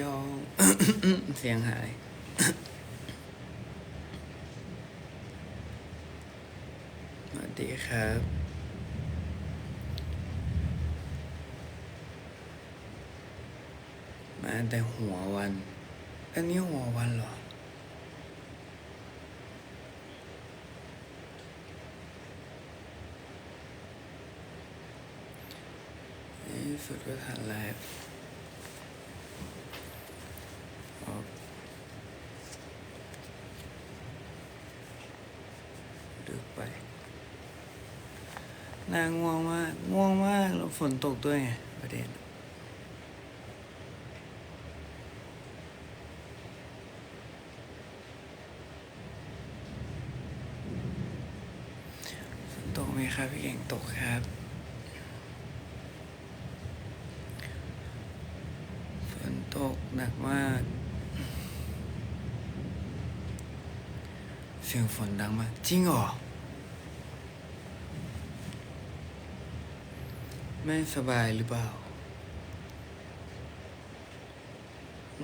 ยอง เสียงหายสวัสดีครับมาแต่หัววัน อันนี้หัววันเหรอนี่สุดก็ทันไลฟ์ออกดึกไป น่างง่วงมาก ง่วงมากแล้วฝนตกด้วยไงประเด็นฝนตกไหมครับ พี่เก่งตกครับฝนตกหนักมาก เสียงฝนดังมาก จริงเหรอ ไม่สบายหรือเปล่า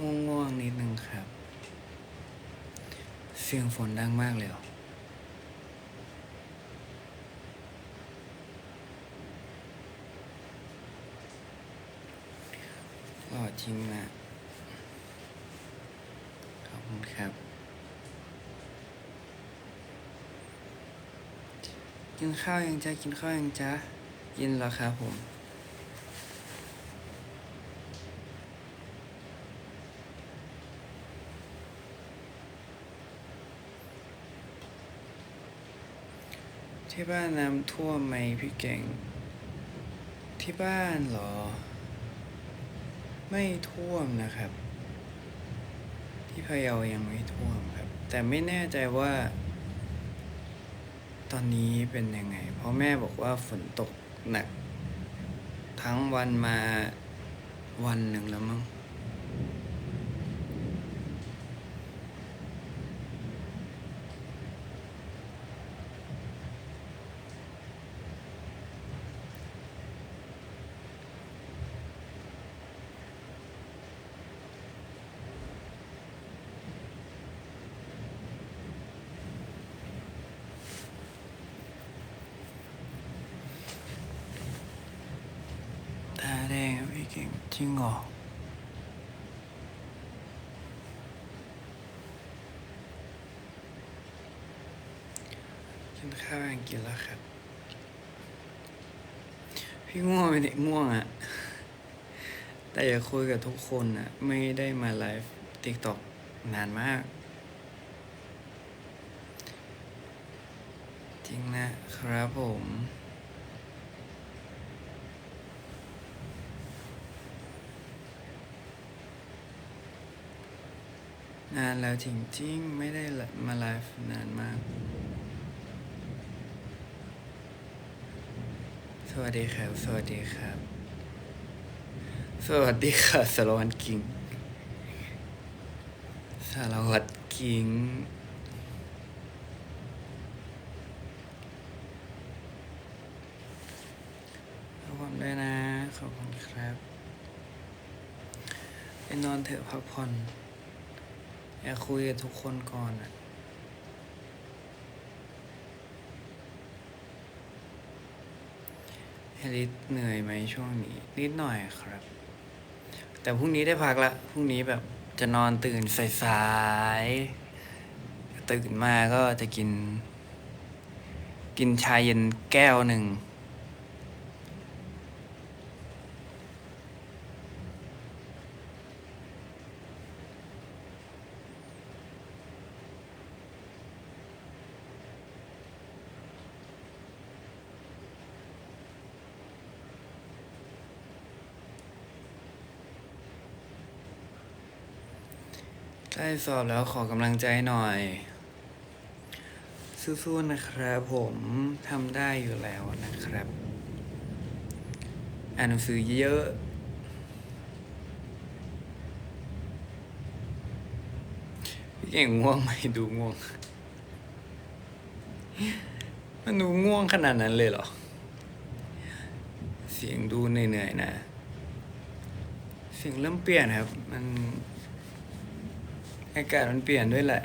ง่วงๆนิดนึงครับ เสียงฝนดังมากเลยหรอหล่อจริงนะขอบคุณครับกินข้าวยังจ๊ะกินข้าวยังจ๊ะ กินแล้วครับผม ที่บ้านน้ำท่วมไหมพี่เก่ง ที่บ้านเหรอ ไม่ท่วมนะครับ ที่พะเยายังไม่ท่วมครับ แต่ไม่แน่ใจว่า ตอนนี้เป็นยังไง เพราะแม่บอกว่าฝนตก หนัก ทั้งวันมาวันหนึ่งแล้วมั้งตาแดงอะพี่เก่ง จริงเหรอกินข้าวยังกินแล้วครับ พี่ง่วงไปดิง่วงอะแต่อย่าคุยกับทุกคนอะไม่ได้มาไลฟ์ติ๊กต็อกนานมาก จริงนะครับผม นานแล้วจริงๆ ไม่ได้มาไลฟ์นานมาก สวัสดีครับ สวัสดีครับ สวัสดีค่ะสารวัตรกิงสารวัตรกิงขอบคุณด้วยนะ ขอบคุณครับ ไปนอนเถอะพักผ่อน อยากคุยกับทุกคนก่อนอะเฮลิสเหนื่อยไหมช่วงนี้ นิดหน่อยครับ แต่พรุ่งนี้ได้พักละพรุ่งนี้แบบจะนอนตื่นสายๆตื่นมาก็จะกิน กินชาเย็นแก้วหนึ่ง ใกล้สอบแล้วขอกำลังใจหน่อย สู้ๆนะครับผมทำได้อยู่แล้วนะครับ อ่านหนังสือเยอะพี่เก่งง่วงไหมดูง่วง มันดูง่วงขนาดนั้นเลยเหรอ เสียงดูเหนื่อยๆนะสิ่งเริ่มเปลี่ยนครับ มัน อากาศมันเปลี่ยนด้วยแหละ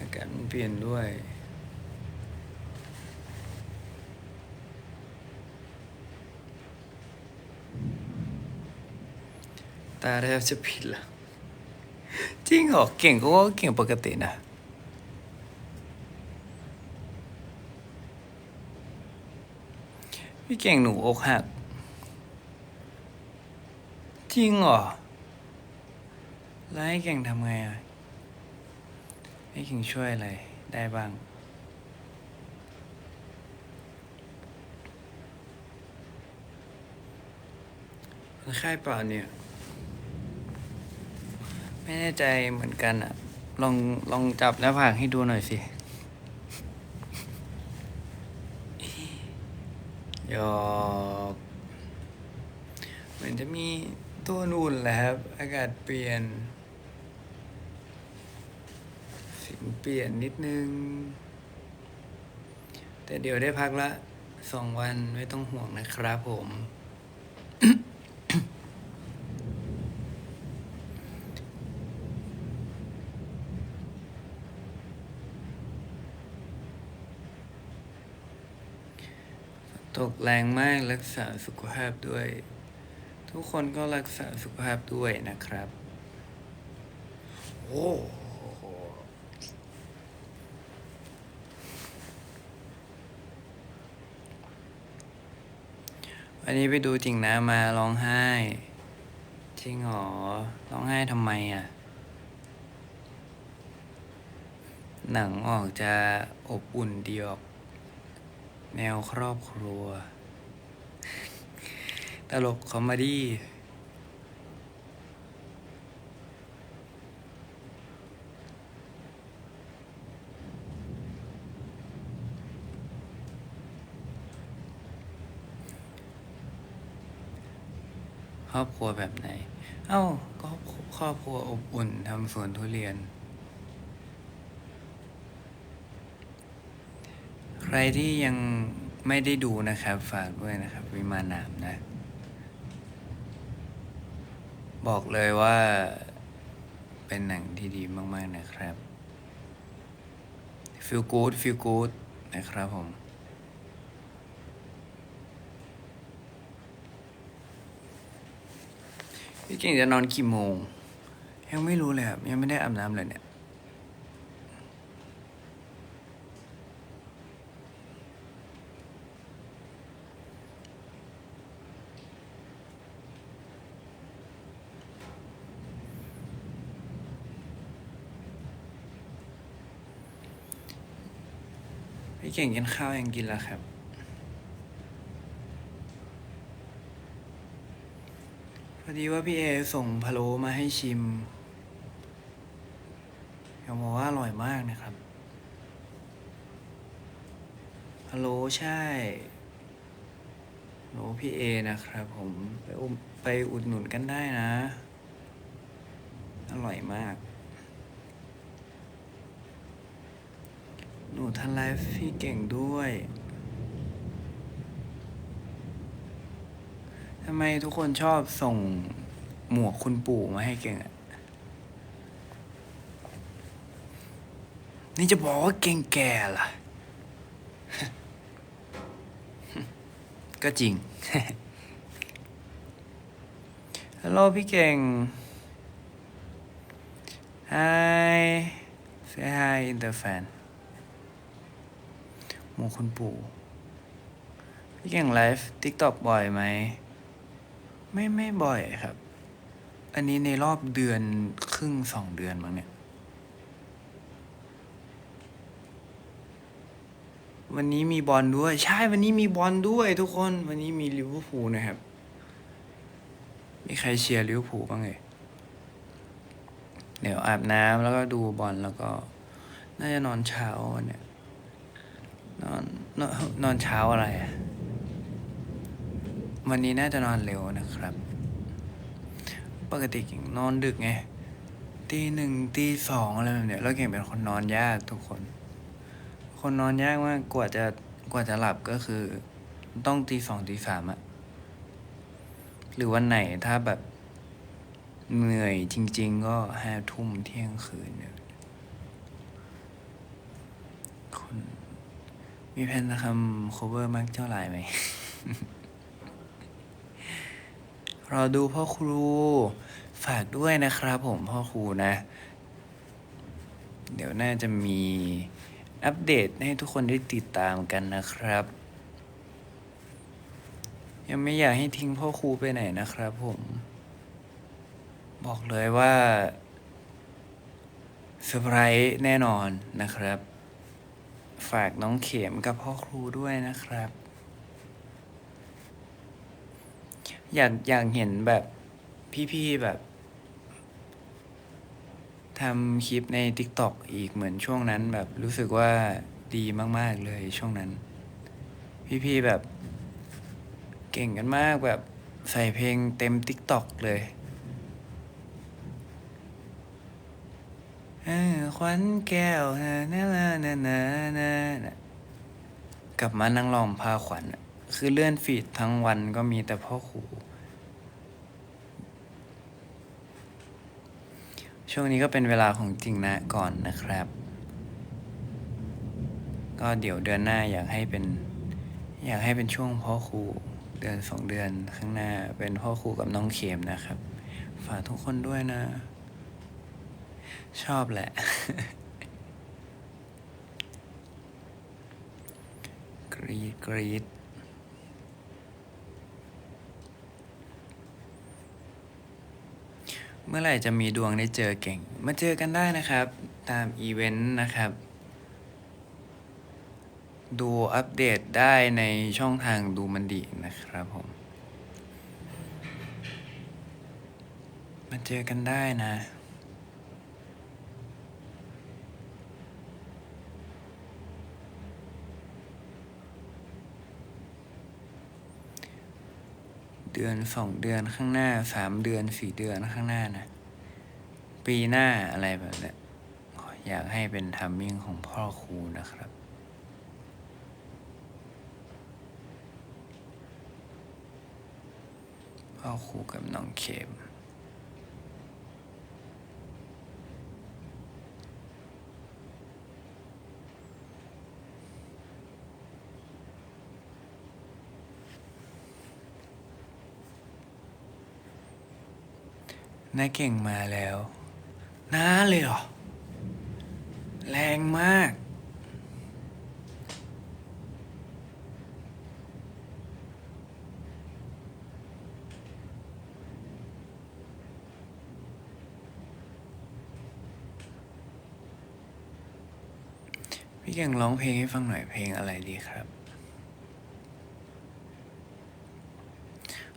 อากาศมันเปลี่ยนด้วยตาแทบจะผิดละจริงเหรอเก่งก็ว่าเก่งปกตินะพี่เก่งหนูอกหัก จริงเหรอ แล้วให้เก่งทำไงอะ ให้เก่งช่วยอะไรได้บ้าง มันไข้เปล่าเนี่ย ไม่แน่ใจเหมือนกันอะ ลองลองจับหน้าผากให้ดูหน่อยสิ ยอกเหมือนจะมีตัวนู่นแหละครับ อากาศเปลี่ยน สิ่ง เปลี่ยนนิดนึง แต่เดี๋ยวได้พักละสองวันไม่ต้องห่วงนะครับผม ตกแรงมากรักษาสุขภาพด้วย ทุกคนก็รักษาสุขภาพด้วยนะครับ โอ้ อันนี้ไปดูจริงนะมาร้องไห้ จริงเหรอร้องไห้ทำไมอะ หนังออกจะอบอุ่นดีออก แนวครอบครัว ตลกคอมเมดี้ค รอบครัวแบบไหน เอ้าก็ครอบครัวอบอุ่นทำสวนทุเรียน ใครที่ยังไม่ได้ดูนะครับ ฝากด้วยนะครับ วิมานนามนะ บอกเลยว่าเป็นหนังที่ดีมาก ๆ นะครับ feel good feel good นะครับผม พี่เก่งจะนอนกี่โมง ยังไม่รู้เลยครับยังไม่ได้อาบน้ำเลยเนี่ยพี่เก่งกินข้าวยังกินแล้วครับ อดีว่าพี่เอส่งพะโล้มาให้ชิมเขาบอกว่าอร่อยมากนะครับพะโล้ใช่โล้พี่เอนะครับผมไปอุไปอุดหนุนกันได้นะ อร่อยมาก หนูทันไลฟ์พี่เก่งด้วย ทำไมทุกคนชอบส่งหมวกคุณปู่มาให้เก่งอะนี่จะบอกว่าเก่งแก่ล่ะ ก็จริง ฮัลโหลพี่เก่ง Hi say hi in the fan หมูคุณปู่ พี่เก่งไลฟ์ทิกตอกบ่อยไหม ไม่ไม่บ่อยครับ อันนี้ในรอบเดือนครึ่งสองเดือนมั้งเนี่ย วันนี้มีบอลด้วย ใช่วันนี้มีบอลด้วยทุกคน วันนี้มีลิเวอร์พูลนะครับ มีใครเชียร์ลิเวอร์พูลบ้างเลยเดี๋ยวอาบน้ำแล้วก็ดูบอลแล้วก็ น่าจะนอนเช้าวันเนี่ยนอนนอนนอนเช้าอะไรอะ วันนี้น่าจะนอนเร็วนะครับ ปกติก่งนอนดึกไงตีหนึ่งตีสองอะไรแบบเนี้ยแล้วเก่งเป็นคนนอนยากทุกคน คนนอนยากมากกว่าจะกว่าจะหลับก็คือ ต้องตีสองตีสามอะหรือวันไหนถ้าแบบเหนื่อยจริง ๆ ก็ห้าทุ่มเที่ยงคืนเนี่ยคุณมีแผนจะทำ cover มากเท่าไหร่ไหม รอดูพ่อครู ฝากด้วยนะครับผมพ่อครูนะ เดี๋ยวน่าจะมีอัปเดตให้ทุกคนได้ติดตามกันนะครับ ยังไม่อยากให้ทิ้งพ่อครูไปไหนนะครับผม บอกเลยว่าเซอร์ไพรส์แน่นอนนะครับ ฝากน้องเข็มกับพ่อครูด้วยนะครับ อยากอยากเห็นแบบพี่ๆแบบทำคลิปใน TikTok อีกเหมือนช่วงนั้นแบบรู้สึกว่าดีมาก ๆ เลยช่วงนั้น พี่ๆแบบเก่งกันมากแบบใส่เพลงเต็ม TikTok เลยเออควันแก้วนะนะนะนะนะนะกลับมานั่งลองพาขวัญ คือเลื่อนฟีดทั้งวันก็มีแต่พ่อครู ช่วงนี้ก็เป็นเวลาของจริงนะก่อนนะครับ ก็เดี๋ยวเดือนหน้าอยากให้เป็น อยากให้เป็นช่วงพ่อครูเดือนสองเดือนข้างหน้าเป็นพ่อครูกับน้องเขมนะครับ ฝากทุกคนด้วยนะ ชอบแหละ กรีดกรีด เมื่อไหร่จะมีดวงได้เจอเก่ง มาเจอกันได้นะครับ ตามอีเวนต์นะครับ ดูอัปเดตได้ในช่องทางดูมันดีนะครับผม มาเจอกันได้นะ เดือนสองเดือนข้างหน้าสามเดือนสี่เดือนข้างหน้านะ ปีหน้าอะไรแบบนี้อยากให้เป็นทัมมิ่งของพ่อครูนะครับ พ่อครูกับน้องเข็ม น้าเก่งมาแล้วน้าเลยเหรอ แรงมาก พี่เก่งร้องเพลงให้ฟังหน่อยเพลงอะไรดีครับ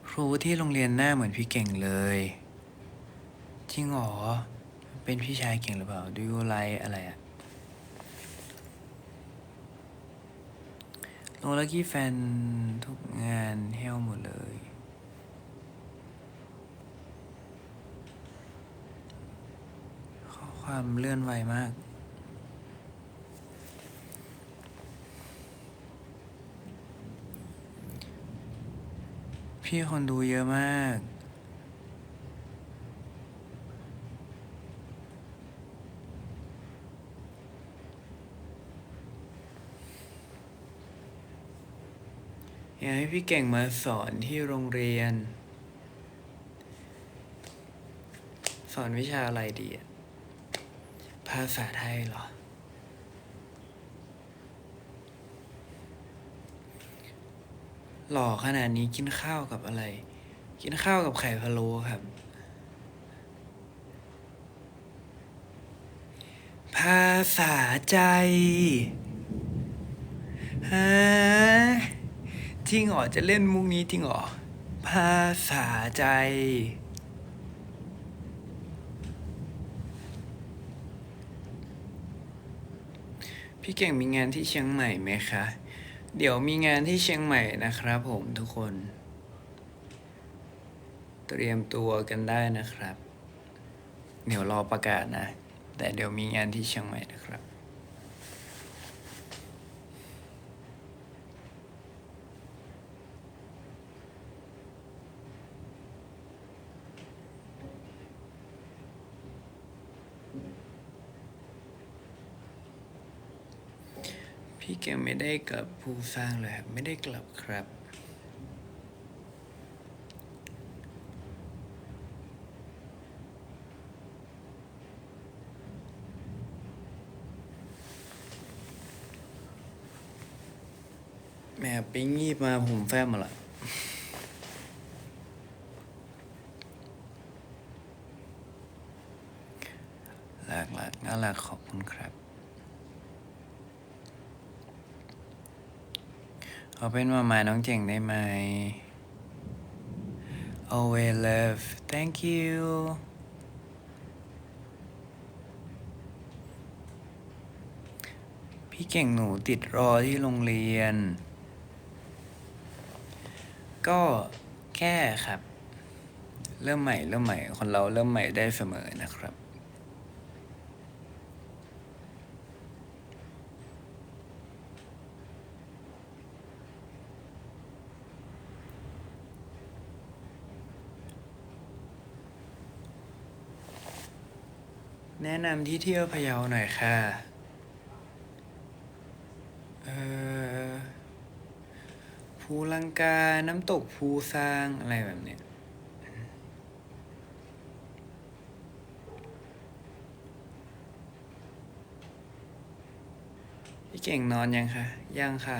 ครูที่โรงเรียนหน้าเหมือนพี่เก่งเลย จริงเหรอ เป็นพี่ชายเก่งหรือเปล่าดูยูไลอะไรอะลงลักกี้แฟนทุกงานเฮลหมดเลย ข้อความเลื่อนไวมาก พี่คนดูเยอะมาก อยากให้พี่เก่งมาสอนที่โรงเรียน สอนวิชาอะไรดีอะภาษาไทยเหรอ หล่อขนาดนี้กินข้าวกับอะไร กินข้าวกับไข่พะโล้ครับ ภาษาใจฮะ จริงเหรอจะเล่นมุกนี้จริงเหรอ ภาษาใจ พี่เก่งมีงานที่เชียงใหม่ไหมคะ เดี๋ยวมีงานที่เชียงใหม่นะครับผมทุกคน เตรียมตัวกันได้นะครับ เดี๋ยวรอประกาศนะ แต่เดี๋ยวมีงานที่เชียงใหม่นะครับ พี่เก่งไม่ได้กลับภูสร้างเลยครับไม่ได้กลับครับ แม่ไปงีบมาผมแฟบหมาละรักรักน่ารักขอบคุณครับ ขอเป็นมามาน้องเจ๋งได้ไหม always love thank you พี่เก่งหนูติดรอที่โรงเรียน ก็แค่ครับ เริ่มใหม่เริ่มใหม่ คนเราเริ่มใหม่ได้เสมอนะครับ แนะนำที่เที่ยวพะเยาหน่อยค่ะ เอ่อภูลังกา น้ำตกภูซาง อะไรแบบเนี้ย พี่เก่งนอนยังคะ ยังค่ะ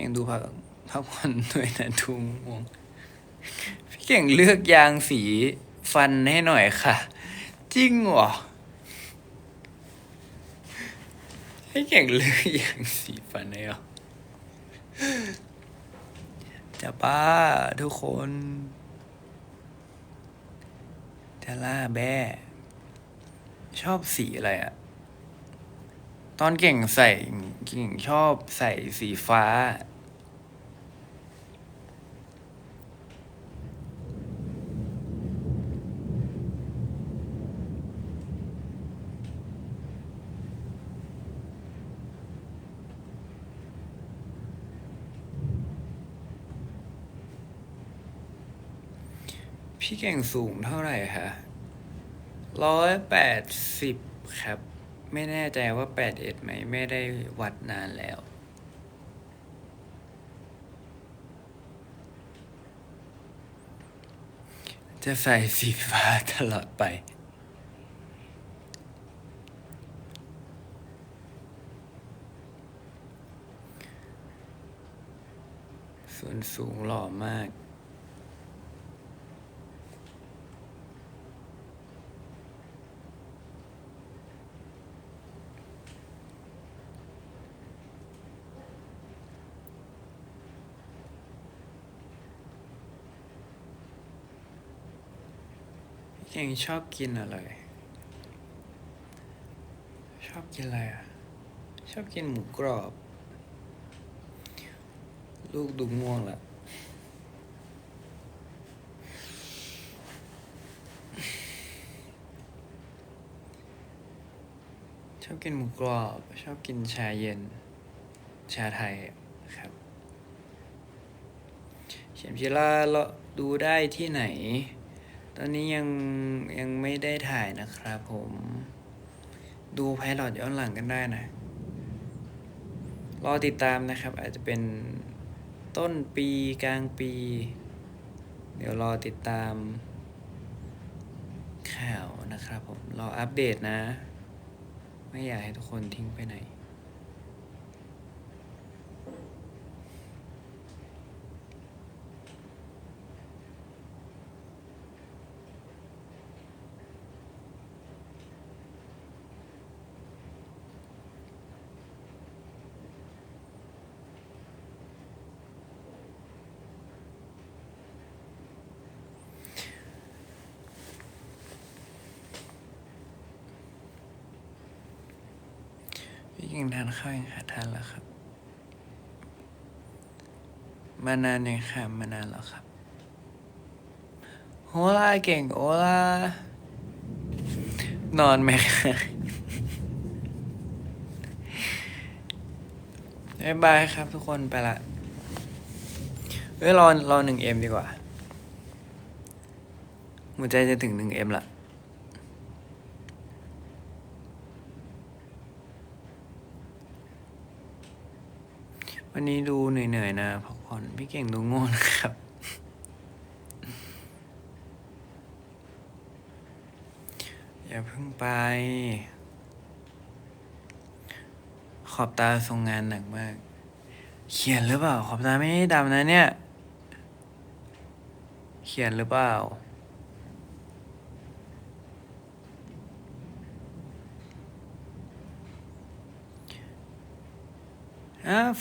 ก่งดูพักพักผ่อนด้วยนะทุงมงพี่เก่งเลือกยางสีฟันให้หน่อยค่ะ จริงเหรอพี่เก่งเลือกยางสีฟันให้เหรอจะป้าทุกคนจะล่าแบ้ชอบสีอะไรอะตอนเก่งใส่เก่งชอบใส่สีฟ้า พี่ เก่งสูงเท่าไหร่คะร้อยแปดสิบครับ ไม่แน่ใจว่าแปดเอ็ดไหม ไม่ได้วัดนานแล้ว จะใส่สีฟ้าตลอดไปส่วนสูงหล่อมาก เก่งชอบกินอะไร ชอบกินอะไรอะ ชอบกินหมูกรอบ ลูกดูง่วงละชอบกินหมูกรอบ ชอบกินชาเย็น ชาไทยครับเขียนพิล่าเราดูได้ที่ไหน ตอนนี้ยังยังไม่ได้ถ่ายนะครับผม ดูไพลอตย้อนหลังกันได้นะ รอติดตามนะครับ อาจจะเป็นต้นปีกลางปี เดี๋ยวรอติดตาม ข่าวนะครับผม รออัปเดตนะ ไม่อยากให้ทุกคนทิ้งไปไหน พี่กิงทาน ข้าวยังหาทานแล้วครับ มานานยังค่ะมานานแล้วครับโฮลาเก่งโอลานอนไหมคะบายบายครับทุกคนไปละเอ้ยรอรอหนึ่งเอ็มดีกว่าหัวใจจะถึงหนึ่งเอ็มละ วันนี้ดูเหนื่อยๆนะพักผ่อนพี่เก่งดูโง่นะครับ อย่าเพิ่งไป ขอบตาทรงงานหนักมาก เขียนหรือเปล่า ขอบตาไม่ได้ดำนะเนี่ย เขียนหรือเปล่า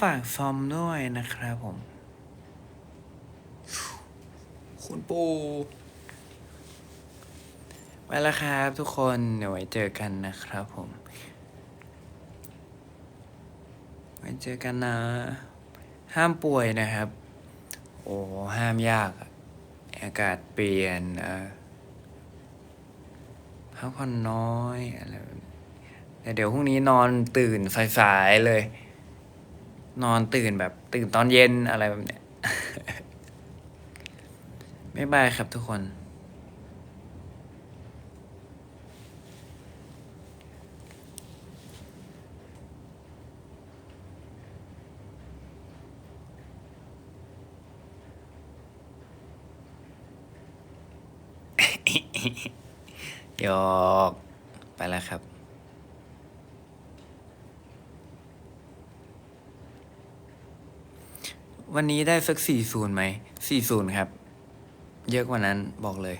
ฝากซอมด้วยนะครับผม คุณปูไปแล้วครับทุกคนเดี๋ยวไว้เจอกันนะครับผม ไว้เจอกันนะ ห้ามป่วยนะครับ โอ้ห้ามยากอะอากาศเปลี่ยนเอ่อพักผ่อนน้อยอะไรแบบนี้แต่เดี๋ยวพรุ่งนี้นอนตื่นสายๆเลย นอนตื่นแบบตื่นตอนเย็นอะไรแบบเนี้ยบ๊ายบายครับทุกคนหยอกไปแล้วครับ วันนี้ได้สักสี่ศูนย์ไหมสี่ศูนย์ครับ เยอะกว่านั้นบอกเลย